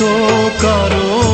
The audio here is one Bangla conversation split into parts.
tocaron.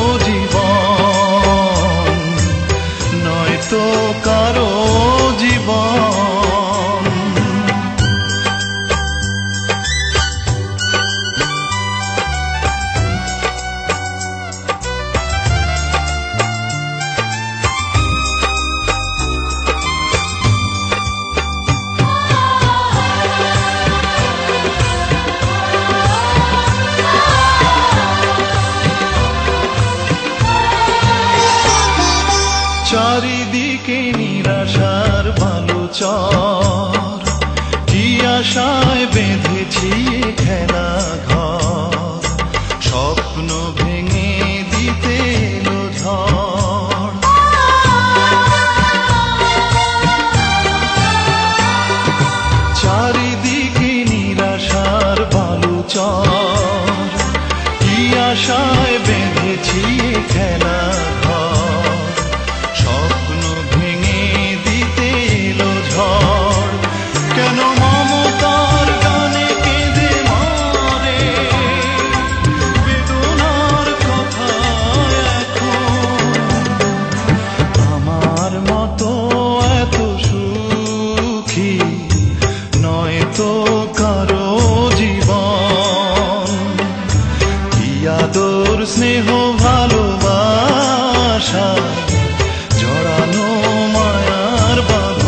থেকে নিরাশার ভালো চর কি আশায় বেঁধেছি খেলা ঘর? স্বপ্ন স্নেহ ভালোবাসা জড়ানো মায়ার বাঁধন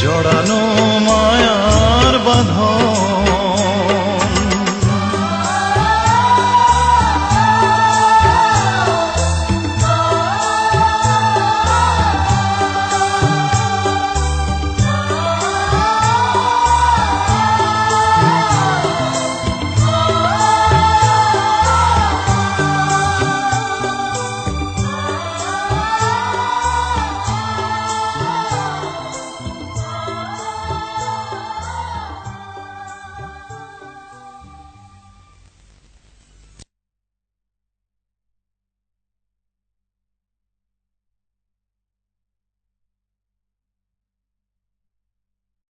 জড়ানো